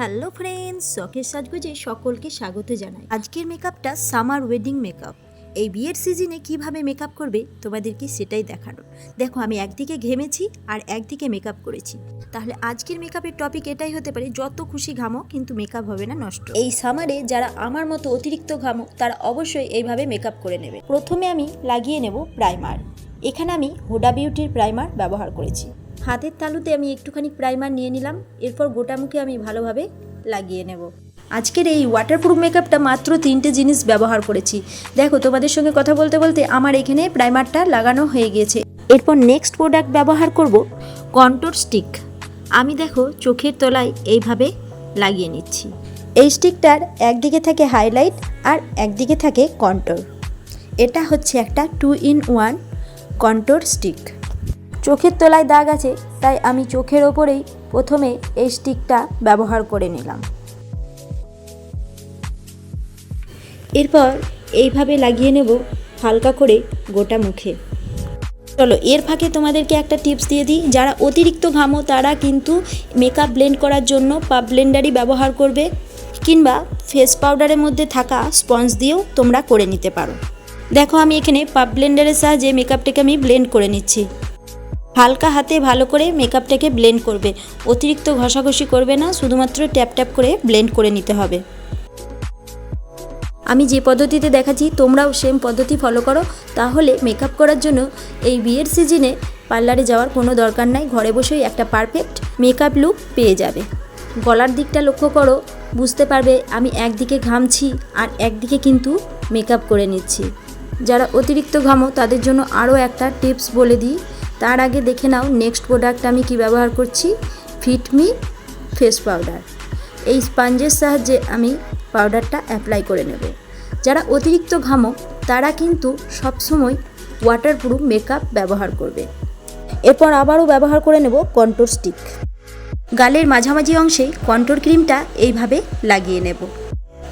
Hello friends শখের সাজগোজে সকলকে স্বাগত জানাই। আজকের মেকআপটা সামার ওয়েডিং মেকআপ এই বিয়ের সিজনে কীভাবে মেকআপ করবে, তোমাদেরকে সেটাই দেখানো। দেখো, আমি একদিকে ঘেমেছি আর একদিকে মেকআপ করেছি। তাহলে আজকের মেকআপের টপিক এটাই হতে পারে, যত খুশি ঘামো, কিন্তু মেকআপ হবে না নষ্ট। এই সামারে যারা আমার মতো অতিরিক্ত ঘামো, তারা অবশ্যই এইভাবে মেকআপ করে নেবে। প্রথমে আমি লাগিয়ে নেব প্রাইমার এখানে আমি হুডা বিউটির প্রাইমার ব্যবহার করেছি। হাতের তালুতে আমি একটুখানি প্রাইমার নিয়ে নিলাম, এরপর গোটা মুখে আমি ভালোভাবে লাগিয়ে নেব। আজকের এই ওয়াটারপ্রুফ মেকআপটা মাত্র তিনটে জিনিস ব্যবহার করেছি। দেখো, তোমাদের সঙ্গে কথা বলতে বলতে আমার এখানে প্রাইমারটা লাগানো হয়ে গিয়েছে এরপর নেক্সট প্রোডাক্ট ব্যবহার করব কন্ট্রোর স্টিক আমি দেখো, চোখের তলায় এইভাবে লাগিয়ে নিচ্ছি। এই স্টিকটার একদিকে থাকে হাইলাইট আর একদিকে থাকে কন্ট্রোর এটা হচ্ছে একটা two in one contour stick চোখের তলায় দাগ আছে, তাই আমি চোখের ওপরেই প্রথমে এই স্টিকটা ব্যবহার করে নিলাম। এরপর এইভাবে লাগিয়ে নেব হালকা করে গোটা মুখে। চলো, এর ফাঁকে তোমাদেরকে একটা টিপস দিয়ে দিই। যারা অতিরিক্ত ঘামো, তারা কিন্তু মেকআপ ব্লেন্ড করার জন্য পাপ ব্লেন্ডারই ব্যবহার করবে, কিংবা ফেস পাউডারের মধ্যে থাকা স্পঞ্জ দিয়েও তোমরা করে নিতে পারো। দেখো, আমি এখানে পাপ ব্লেন্ডারের সাহায্যে মেকআপটাকে আমি ব্লেন্ড করে নিচ্ছি। হালকা হাতে ভালো করে মেকআপটাকে ব্লেন্ড করবে। অতিরিক্ত ঘষাঘষি করবে না, শুধুমাত্র ট্যাপ ট্যাপ করে ব্লেন্ড করে নিতে হবে। আমি যে পদ্ধতিতে দেখাচ্ছি, তোমরাও সেম পদ্ধতি ফলো করো। তাহলে মেকআপ করার জন্য এই বিয়ের সিজনে পার্লারে যাওয়ার কোনো দরকার নাই। ঘরে বসেই একটা পারফেক্ট মেকআপ লুক পেয়ে যাবে। গলার দিকটা লক্ষ্য করো, বুঝতে পারবে আমি একদিকে ঘামছি আর একদিকে কিন্তু মেকআপ করে নিচ্ছি। যারা অতিরিক্ত ঘামো, তাদের জন্য আরও একটা টিপস বলে দিই তার আগে দেখে নাও নেক্সট প্রোডাক্ট আমি কি ব্যবহার করছি। ফিটমি ফেস পাউডার এই স্পঞ্জের সাহায্যে আমি পাউডারটা অ্যাপ্লাই করে নেব। যারা অতিরিক্ত ঘামক, তারা কিন্তু সবসময় ওয়াটারপ্রুফ মেকআপ ব্যবহার করবে। এরপর আবারও ব্যবহার করে নেব কন্ট্রোর স্টিক গালের মাঝামাঝি অংশে কন্ট্রোর ক্রিমটা এইভাবে লাগিয়ে নেব।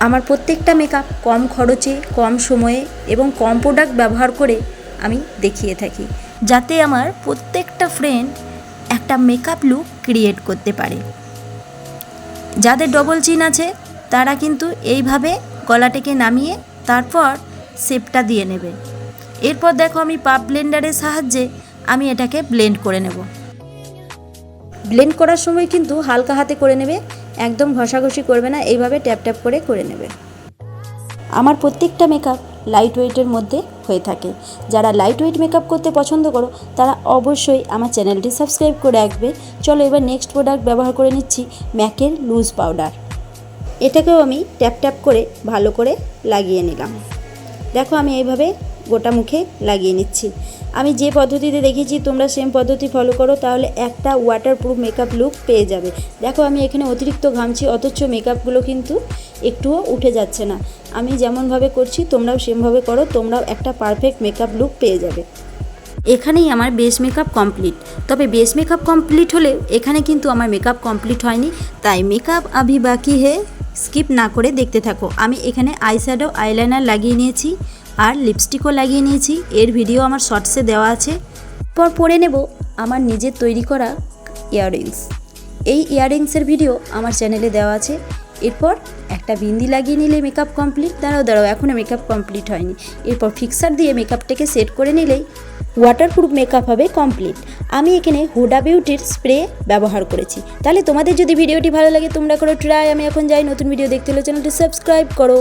আমার প্রত্যেকটা মেকআপ কম খরচে, কম সময়ে এবং কম প্রোডাক্ট ব্যবহার করে আমি দেখিয়ে থাকি। যাতে আমার প্রত্যেকটা ফ্রেন্ড একটা মেকআপ লুক ক্রিয়েট করতে পারে। যাদের ডবল চিন আছে, তারা কিন্তু এইভাবে গলাটাকে নামিয়ে তারপর শেপটা দিয়ে নেবে। এরপর দেখো আমি পাপ ব্লেন্ডারের সাহায্যে আমি এটাকে ব্লেন্ড করে নেব। ব্লেন্ড করার সময় কিন্তু হালকা হাতে করে নেবে, একদম ঘষাঘষি করবে না, এইভাবে ট্যাপ ট্যাপ করে করে নেবে। আমার প্রত্যেকটা মেকআপ লাইট ওয়েটের মধ্যে হয়ে থাকে। যারা লাইট ওয়েট মেকআপ করতে পছন্দ করো, তারা অবশ্যই আমার চ্যানেলটি সাবস্ক্রাইব করে রাখবে। চলো এবার নেক্সট প্রোডাক্ট ব্যবহার করে নিচ্ছি, ম্যাকের লুজ পাউডার এটাকেও আমি ট্যাপ ট্যাপ করে ভালো করে লাগিয়ে নিলাম। দেখো আমি এইভাবে গোটা মুখে লাগিয়ে নিচ্ছি। আমি যে পদ্ধতিতে দেখিয়েছি তোমরা সেম পদ্ধতি ফলো করো, তাহলে একটা ওয়াটারপ্রুফ মেকআপ লুক পেয়ে যাবে। দেখো আমি এখানে অতিরিক্ত ঘামছি, অথচ মেকআপগুলো কিন্তু একটুও উঠে যাচ্ছে না। আমি যেমনভাবে করছি, তোমরাও সেমভাবে করো, তোমরাও একটা পারফেক্ট মেকআপ লুক পেয়ে যাবে। এখানেই আমার বেস মেকআপ কমপ্লিট তবে বেস মেকআপ কমপ্লিট হলেও এখানে কিন্তু আমার মেকআপ কমপ্লিট হয়নি। তাই মেকআপ আভি বাকি হে স্কিপ না করে দেখতে থাকো। আমি এখানে আইশ্যাডো আইলাইনার লাগিয়ে নিয়েছি। আর লিপস্টিকও লাগিয়ে নিয়েছি। এর ভিডিও আমার শর্টসে দেওয়া আছে। পর পরে নেব আমার নিজের তৈরি করা ইয়াররিংস এই ইয়াররিংসের ভিডিও আমার চ্যানেলে দেওয়া আছে। এরপর একটা বিন্দি লাগিয়ে নিলে মেকআপ কমপ্লিট দাঁড়াও দাঁড়াও এখনও মেকআপ কমপ্লিট হয়নি। এরপর ফিক্সার দিয়ে মেকআপটাকে সেট করে নিলেই ওয়াটারপ্রুফ মেকআপ হবে কমপ্লিট আমি এখানে হুডা বিউটির স্প্রে ব্যবহার করেছি। তাহলে তোমাদের যদি ভিডিওটি ভালো লাগে, তোমরা করো ট্রাই আমি এখন যাই, নতুন ভিডিও দেখতে হলে চ্যানেলটি সাবস্ক্রাইব করো।